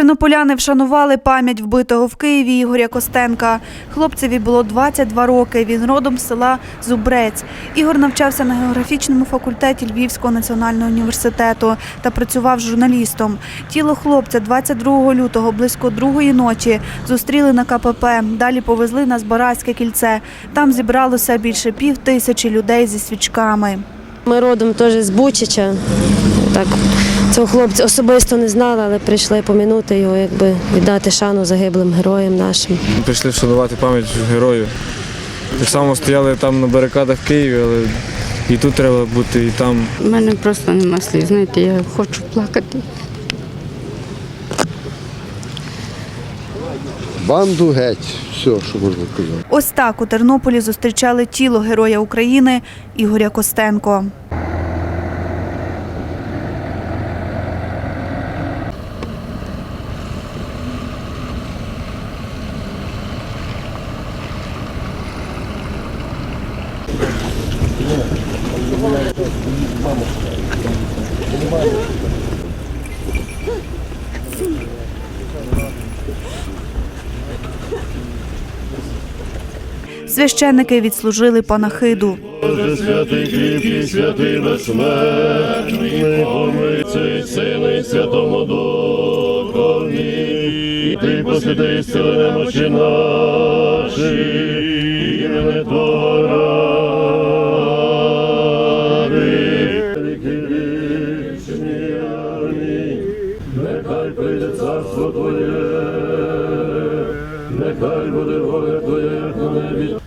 Тернополяни вшанували пам'ять вбитого в Києві Ігоря Костенка. Хлопцеві було 22 роки. Він родом з села Зубрець. Ігор навчався на географічному факультеті Львівського національного університету та працював журналістом. Тіло хлопця 22 лютого близько другої ночі зустріли на КПП. Далі повезли на Збаразьке кільце. Там зібралося більше пів тисячі людей зі свічками. Ми родом теж з Бучича. Так, цього хлопця особисто не знали, але прийшли помінути його, якби віддати шану загиблим героям нашим. Прийшли вшанувати пам'ять героїв. Так само стояли там на барикадах в Києві, але і тут треба бути, і там. У мене просто нема слів. Знаєте, я хочу плакати. Банду геть, все, що можна казати. Ось так у Тернополі зустрічали тіло Героя України Ігоря Костенко. Священники відслужили панахиду. Боже святий кріпкий, святий безсмертний, помиться сили і святому Духові, ти посвяти сили немочі наші, імени Твого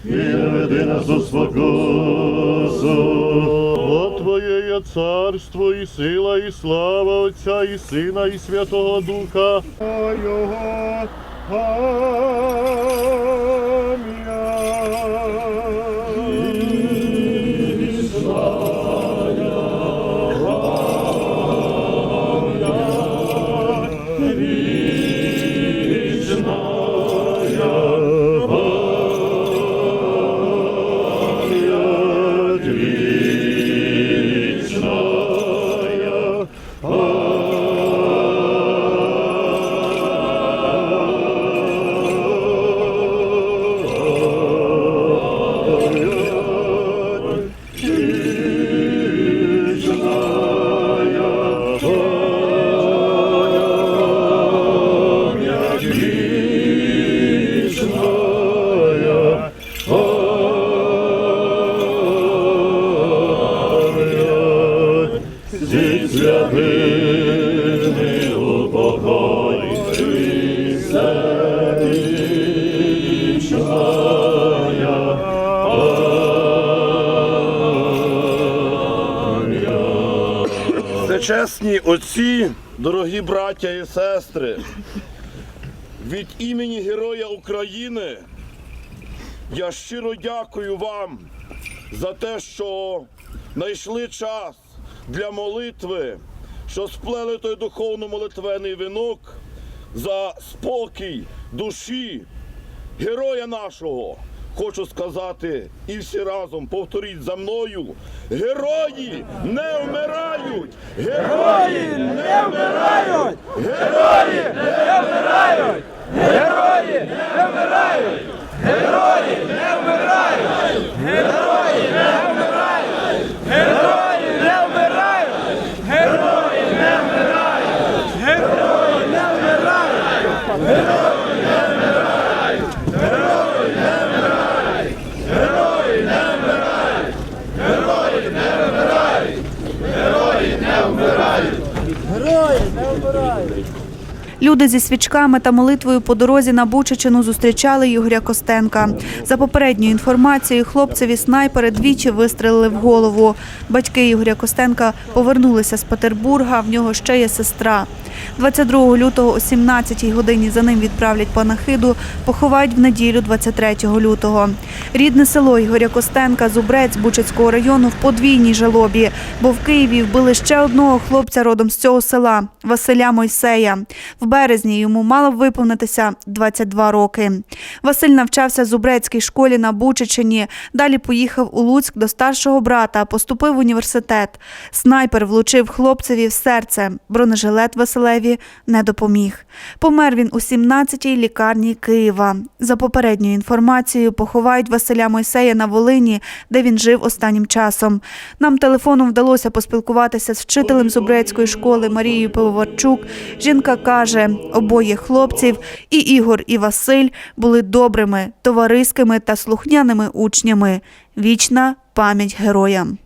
і не веди нас у спокусу. Бо Твоє царство, і сила, і слава Отця, і Сина, і Святого Духа. Його. Зі святими у покої Всечесні отці, дорогі браття і сестри, від імені Героя України я щиро дякую вам за те, що знайшли час для молитви, що сплели той духовно-молитвений вінок за спокій душі героя нашого. Хочу сказати, і всі разом повторіть за мною: герої не вмирають! Герої не вмирають! Герої не вмирають! Герої не вмирають! হবে Люди зі свічками та молитвою по дорозі на Бучичину зустрічали Ігоря Костенка. За попередньою інформацією, хлопцеві снайпери двічі вистрелили в голову. Батьки Ігоря Костенка повернулися з Петербурга. В нього ще є сестра. 22 лютого о 17 годині за ним відправлять панахиду, поховають в неділю 23 лютого. Рідне село Ігоря Костенка, Зубрець Бучацького району в подвійній жалобі, бо в Києві вбили ще одного хлопця родом з цього села Василя Мойсея. Березні йому мало виповнитися 22 роки. Василь навчався в Зубрецькій школі на Бучичині. Далі поїхав у Луцьк до старшого брата, поступив в університет. Снайпер влучив хлопцеві в серце. Бронежилет Василеві не допоміг. Помер він у 17-й лікарні Києва. За попередньою інформацією, поховають Василя Мойсея на Волині, де він жив останнім часом. Нам телефоном вдалося поспілкуватися з вчителем Зубрецької школи Марією Пивоварчук. Жінка каже, обоє хлопців, і Ігор, і Василь були добрими, товариськими та слухняними учнями. Вічна пам'ять героям.